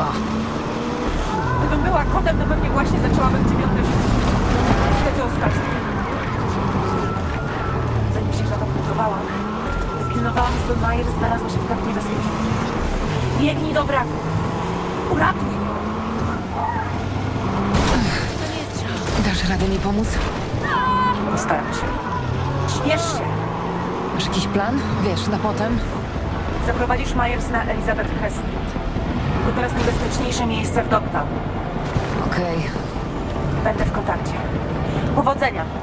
Kurwa. Gdybym była kotem, to pewnie właśnie zaczęłabym dziewiąte życie. Wtedy ostatni. Zanim się katapultowałam, pilnowałam, żeby Majer znalazła się w tak niebezpieczeństwie. Biegnij do wraku. Uratuj ją. Dasz radę mi pomóc? Postaram się. Śpiesz się. Masz jakiś plan? Wiesz, na potem? Zaprowadzisz Myers na Elizabeth Crest. To teraz niebezpieczniejsze miejsce w Dogtown. Okej. Będę w kontakcie. Powodzenia.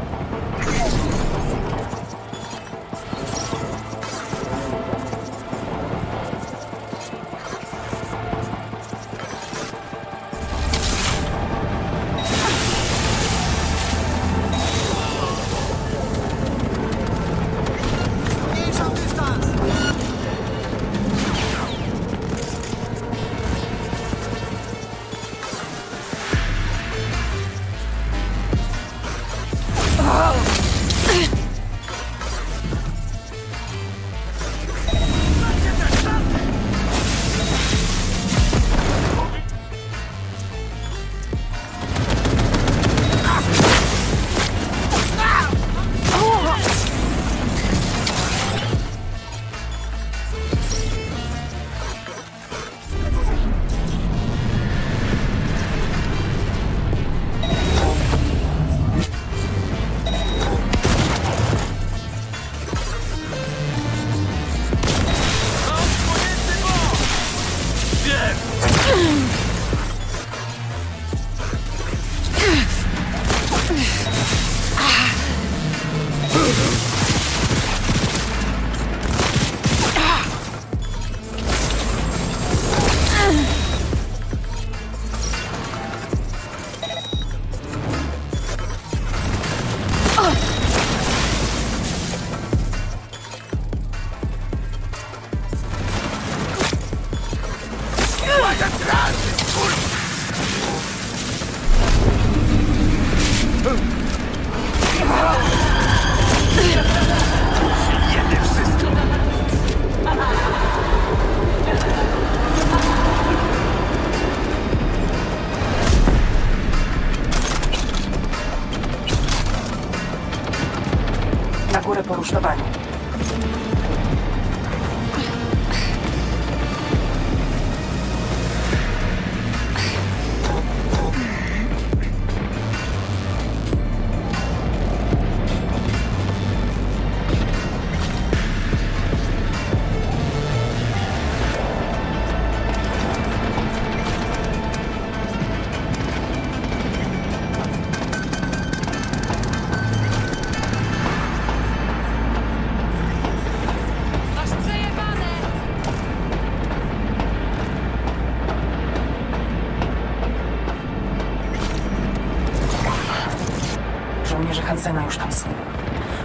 Żołnierze Hansena już tam są.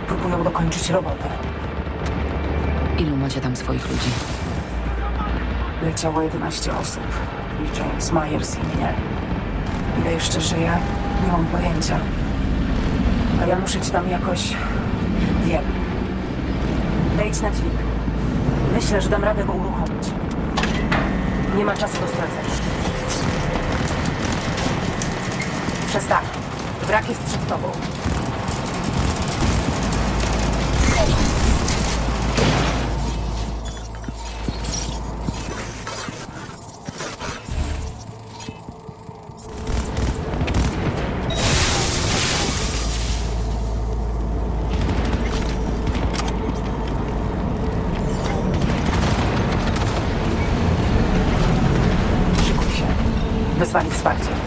Próbują dokończyć robotę. Ilu macie tam swoich ludzi? Leciało 11 osób, licząc Myers i mnie. Ile jeszcze żyje? Nie mam pojęcia. A ja muszę ci tam jakoś... Wiem. Wejdź na dźwig. Myślę, że dam radę go uruchomić. Nie ma czasu do stracenia. Przestań. Wrak jest przed tobą. i was expecting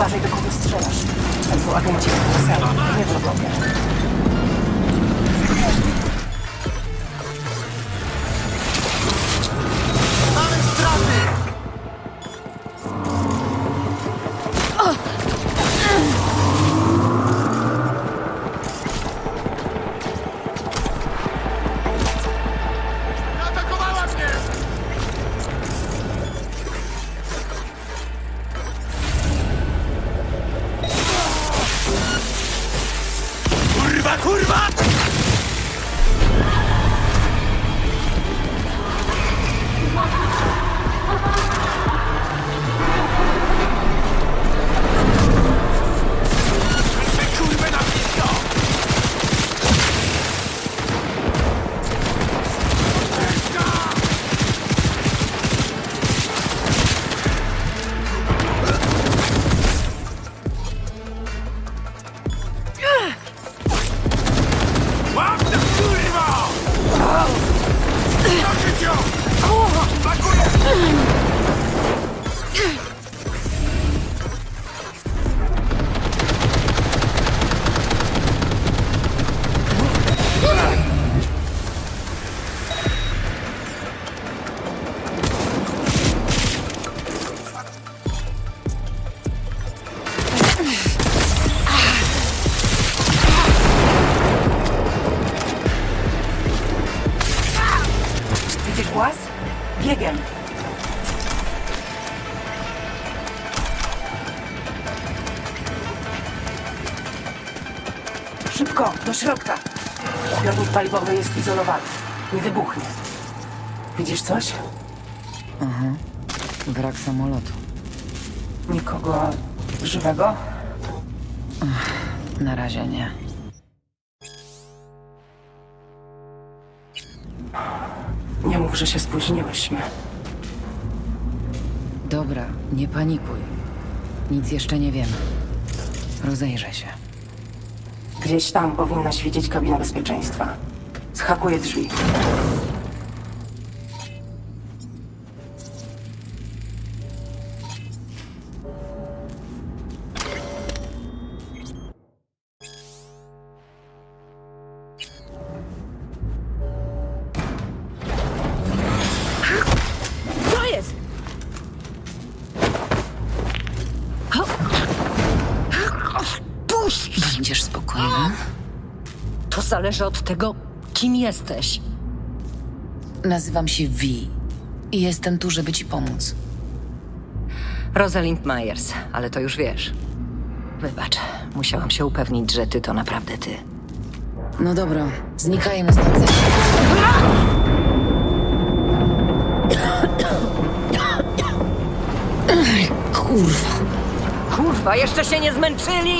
uważaj, do kogo strzelasz. To są agenci NSA, nie wrogowie. Szybko, do środka. Zbiornik paliwowy jest izolowany. Nie wybuchnie. Widzisz coś? Wrak samolotu. Nikogo żywego? Na razie nie. Nie mów, że się spóźniłyśmy. Dobra, nie panikuj. Nic jeszcze nie wiemy. Rozejrzę się. Gdzieś tam powinnaś widzieć kabinę bezpieczeństwa. Zhakuję drzwi. Zależy od tego, kim jesteś. Nazywam się Vi i jestem tu, żeby ci pomóc. Rosalind Myers, ale to już wiesz. Wybacz, musiałam się upewnić, że ty to naprawdę ty. No dobra, znikajmy stąd. Kurwa. Kurwa, jeszcze się nie zmęczyli!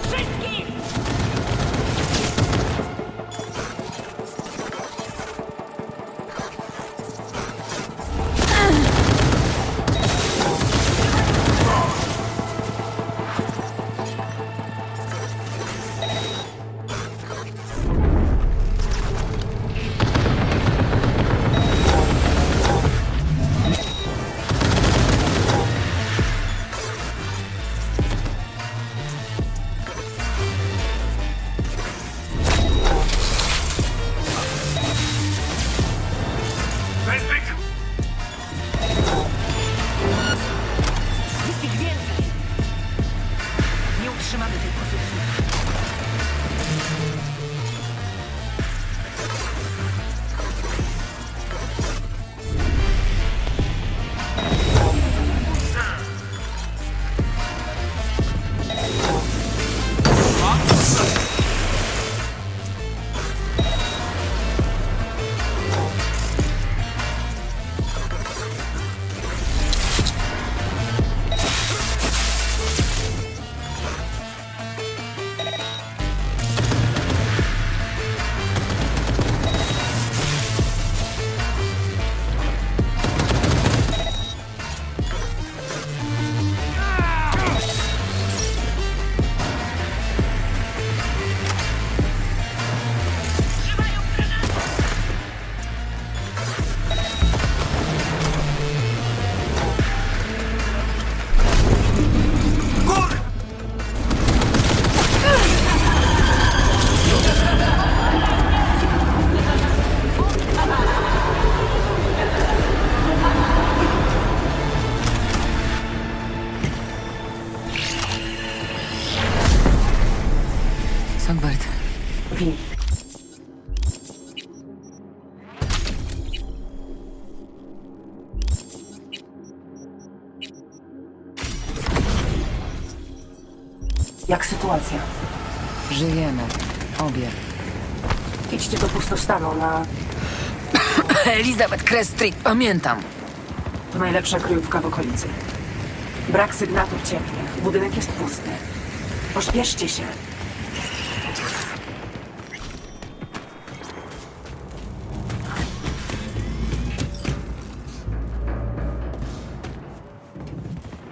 wszystkich! Trzymamy tej pozycji. Songbird, sytuacja? żyjemy. Obie. Idźcie do pustostanu na... Elizabeth Crest Street, pamiętam. To najlepsza kryjówka w okolicy. Brak sygnatur cieplnych. Budynek jest pusty. Pośpieszcie się.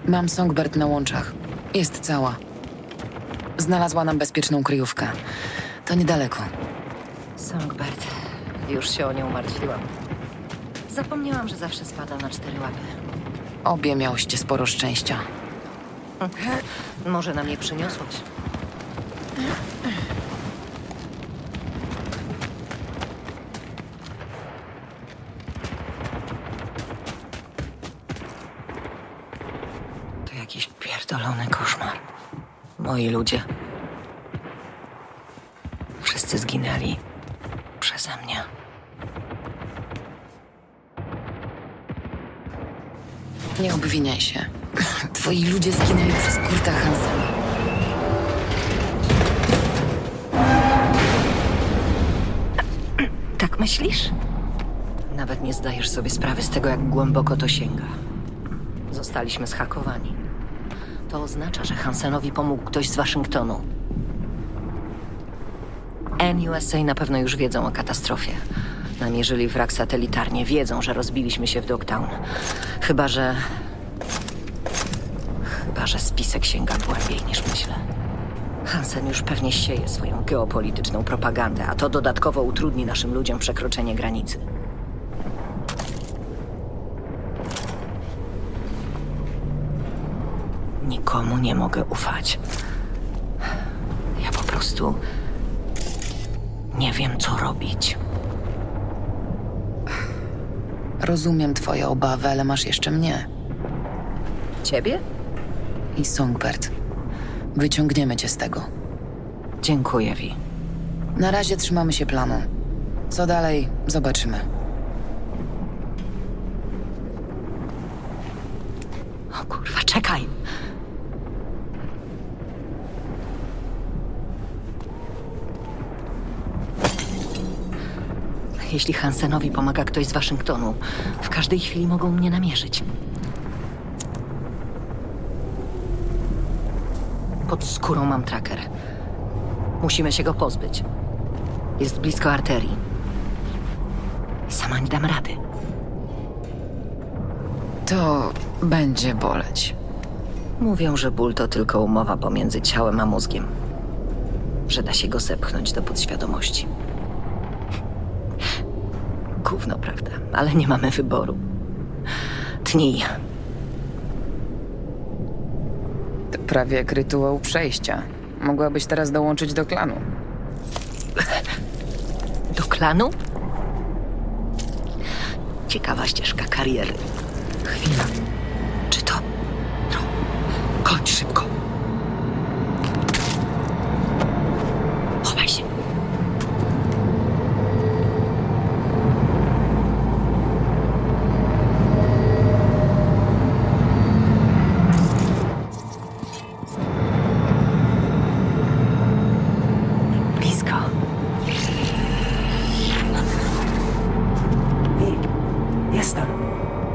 Mam Songbird na łączach. Jest cała. Znalazła nam bezpieczną kryjówkę. To niedaleko. Songbird. Już się o nią martwiłam. Zapomniałam, że zawsze spada na cztery łapy. Obie miałyście sporo szczęścia. Może nam je przyniosłaś? To jakiś pierdolony koszmar. Moi ludzie. Wszyscy zginęli przeze mnie. Nie obwiniaj się. Twoi ludzie zginęli przez Kurta Hansena. Tak myślisz? Nawet nie zdajesz sobie sprawy z tego, jak głęboko to sięga. Zostaliśmy zhakowani. To oznacza, że Hansenowi pomógł ktoś z Waszyngtonu. NUSA na pewno już wiedzą o katastrofie. Namierzyli wrak satelitarnie, wiedzą, że rozbiliśmy się w Dogtown. Chyba, że... Że spisek sięga głębiej niż myślę. Hansen już pewnie sieje swoją geopolityczną propagandę, a to dodatkowo utrudni naszym ludziom przekroczenie granicy. Nikomu nie mogę ufać. Ja po prostu nie wiem, co robić. Rozumiem twoje obawy, ale masz jeszcze mnie. Ciebie? I Songbird. Wyciągniemy cię z tego. Dziękuję, Vi. Na razie trzymamy się planu. Co dalej, zobaczymy. O kurwa, czekaj! Jeśli Hansenowi pomaga ktoś z Waszyngtonu, w każdej chwili mogą mnie namierzyć. Pod skórą mam tracker. Musimy się go pozbyć. Jest blisko arterii. Sama nie dam rady. To będzie boleć. Mówią, że ból to tylko umowa pomiędzy ciałem a mózgiem. Że da się go zepchnąć do podświadomości. Gówno, prawda? Ale nie mamy wyboru. Tnij. To prawie jak rytuał przejścia. Mogłabyś teraz dołączyć do klanu. Do klanu? Ciekawa ścieżka kariery. Chwila. Czy to... No, kończ szybko.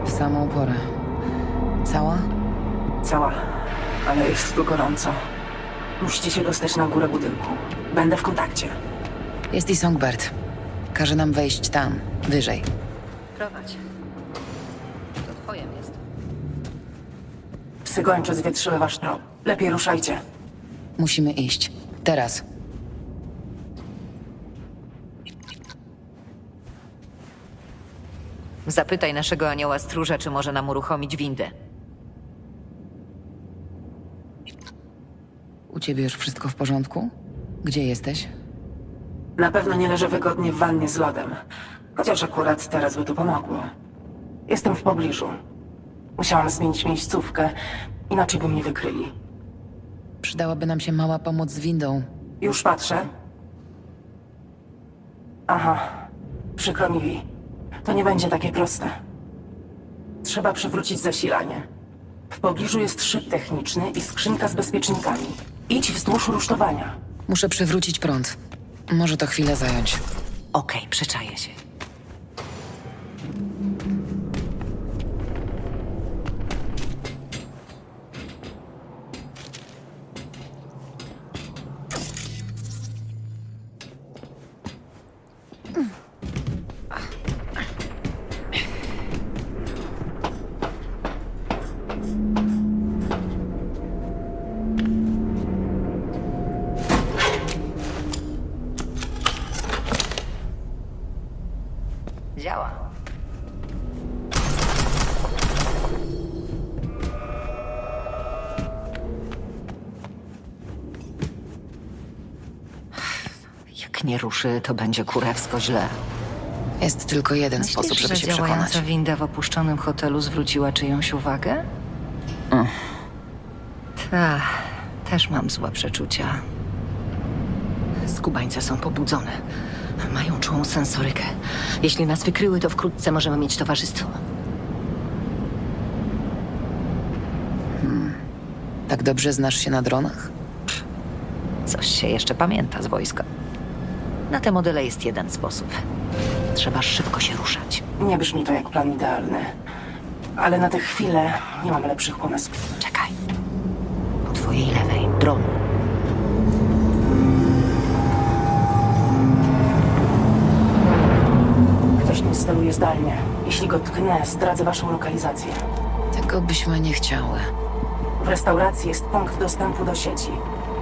W samą porę. Cała? Cała, ale jest tu gorąco. Musicie się dostać na górę budynku. Będę w kontakcie. Jest i Songbird. Każe nam wejść tam, wyżej. Prowadź. To twoje jest. Psy gończe zwietrzyły wasz trop. Lepiej ruszajcie. Musimy iść. Teraz. Zapytaj naszego anioła stróża, czy może nam uruchomić windę. U ciebie już wszystko w porządku? Gdzie jesteś? Na pewno nie leżę wygodnie w wannie z lodem. Chociaż akurat teraz by to pomogło. Jestem w pobliżu. Musiałam zmienić miejscówkę, inaczej by mnie wykryli. Przydałaby nam się mała pomoc z windą. Już patrzę. Aha, przykro mi. To nie będzie takie proste. Trzeba przywrócić zasilanie. W pobliżu jest szyb techniczny i skrzynka z bezpiecznikami. Idź wzdłuż rusztowania. Muszę przywrócić prąd. Może to chwilę zająć. Okej, przeczaję się. Nie ruszy, to będzie kurewsko źle. Jest tylko jeden sposób, Myślisz, żeby że się przekonać. działająca winda w opuszczonym hotelu zwróciła czyjąś uwagę? Ta, też mam złe przeczucia. Skubańce są pobudzone. Mają czułą sensorykę. Jeśli nas wykryły, to wkrótce możemy mieć towarzystwo. Tak dobrze znasz się na dronach? Coś się jeszcze pamięta z wojska. Na te modele jest jeden sposób. Trzeba szybko się ruszać. Nie brzmi to jak plan idealny. Ale na tę chwilę nie mam lepszych pomysłów. Czekaj. Po twojej lewej dron. Ktoś mi steluje zdalnie. Jeśli go tknę, zdradzę waszą lokalizację. Tego byśmy nie chciały. W restauracji jest punkt dostępu do sieci.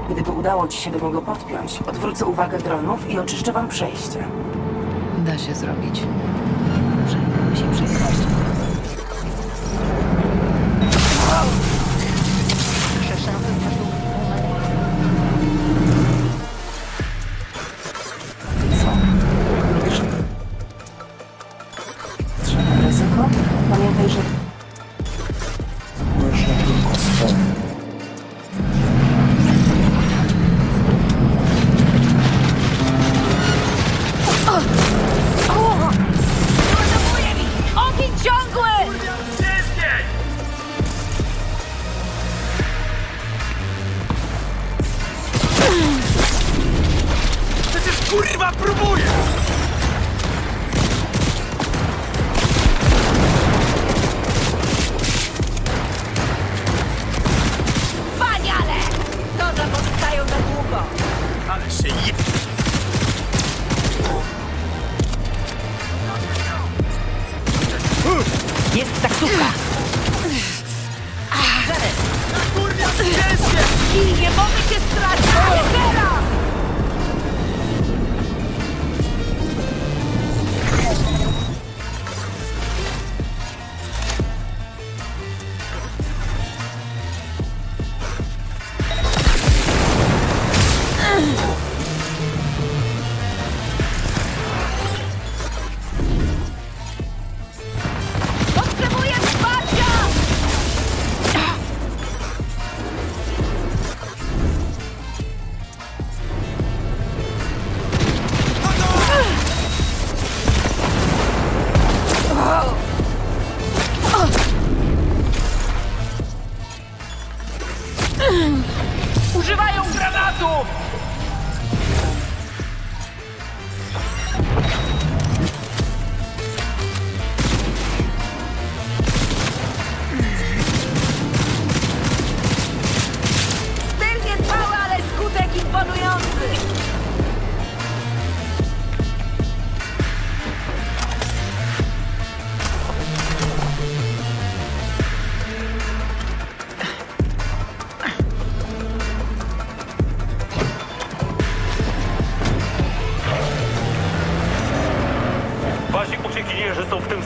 Gdyby udało ci się do niego podpiąć, odwrócę uwagę dronów i oczyszczę wam przejście. Da się zrobić. Mamy się przejechać. Kurwa próbuję!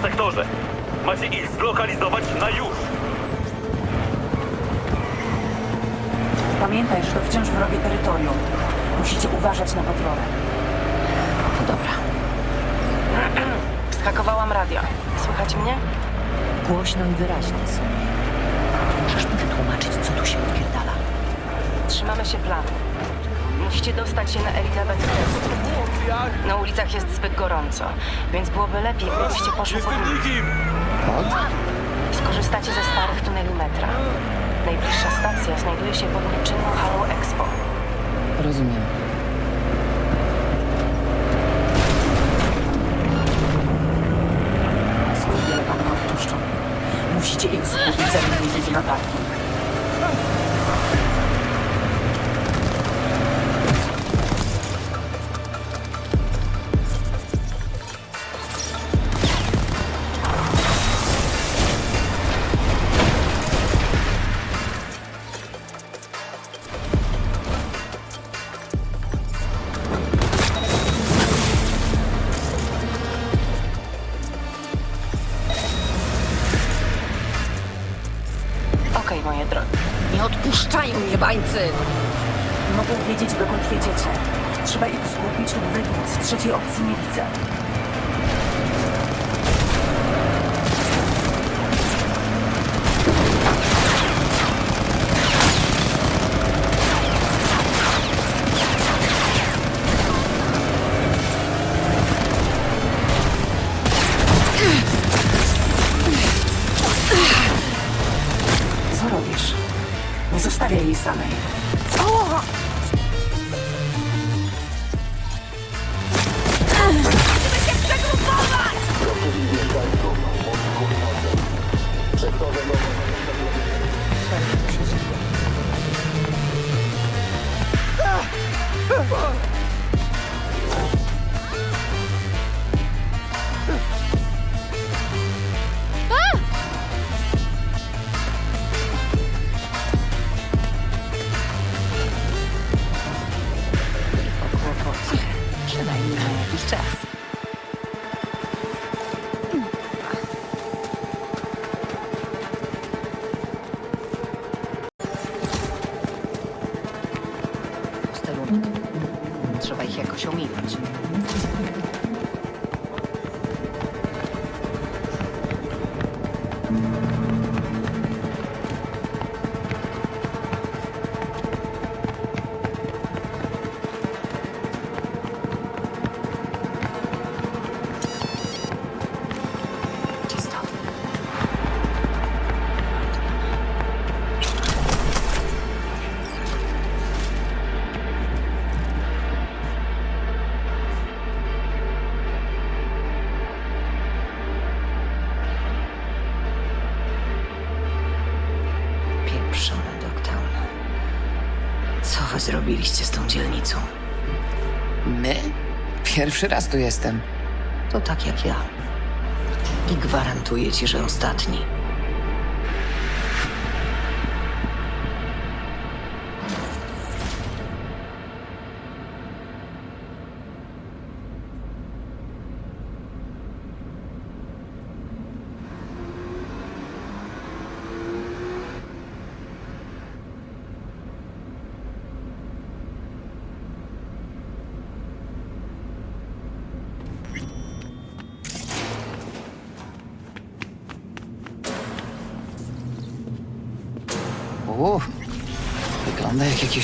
Sektorze. Macie ich zlokalizować na już. Pamiętaj, że to wciąż wrogie terytorium. Musicie uważać na patrole. To dobra. Skakowałam radio. Słychać mnie? Głośno i wyraźnie, Sonia. Możesz mi wytłumaczyć, co tu się odpierdala? Trzymamy się planu. Musicie dostać się na Elizabeth Crest. Na ulicach jest zbyt gorąco, więc byłoby lepiej, gdybyście poszli po Jestem nikim! Skorzystacie ze starych tuneli metra. Najbliższa stacja znajduje się pod niczynną halą Expo. Rozumiem. Zbyt wiele pan odpuszczą. Musicie ich skupić, zanim wyjdziecie na parking. Samej. Ich Pierwszy raz tu jestem. To tak jak ja. I gwarantuję ci, że ostatni.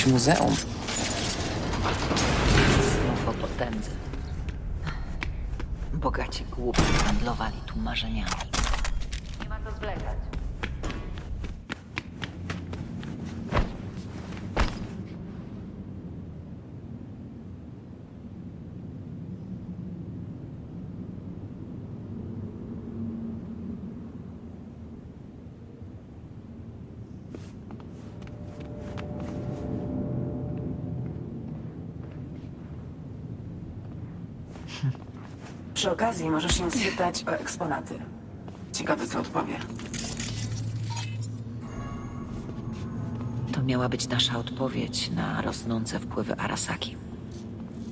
Музеум. Przy okazji możesz ją spytać o eksponaty. Ciekawe, co odpowie. To miała być nasza odpowiedź na rosnące wpływy Arasaki.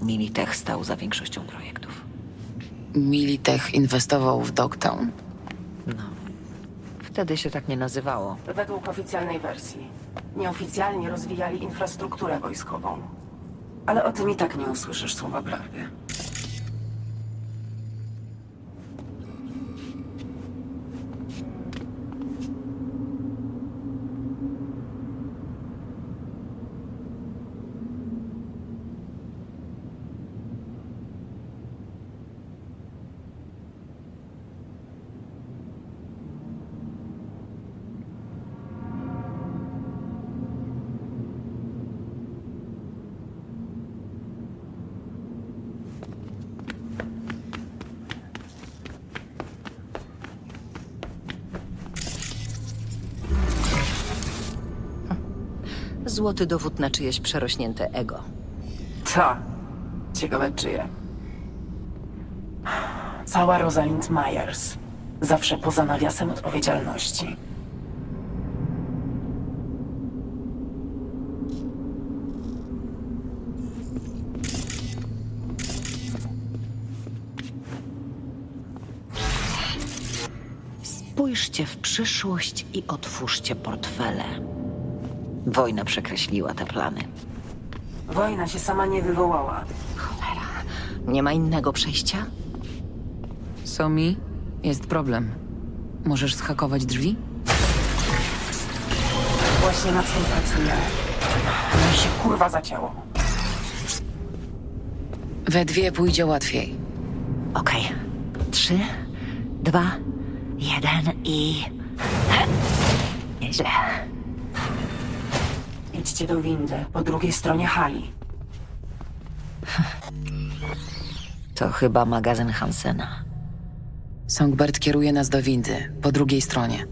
Militech stał za większością projektów. Militech inwestował w Dogtown. No. Wtedy się tak nie nazywało. Według oficjalnej wersji. Nieoficjalnie rozwijali infrastrukturę wojskową. Ale o tym i tak nie usłyszysz słowa prawdy. Złoty dowód na czyjeś przerośnięte ego. Ta. Ciekawe czyje. Cała Rosalind Myers. Zawsze poza nawiasem odpowiedzialności. Spójrzcie w przyszłość i otwórzcie portfele. Wojna przekreśliła te plany. Wojna się sama nie wywołała. Nie ma innego przejścia? Somi, jest problem. Możesz zhakować drzwi? Właśnie nad tym pracuję. No i się kurwa zacięło. We dwie pójdzie łatwiej. Okej. Trzy, dwa, jeden i... Nieźle. Idźcie do windy, po drugiej stronie hali. To chyba magazyn Hansena. Songbird kieruje nas do windy, po drugiej stronie.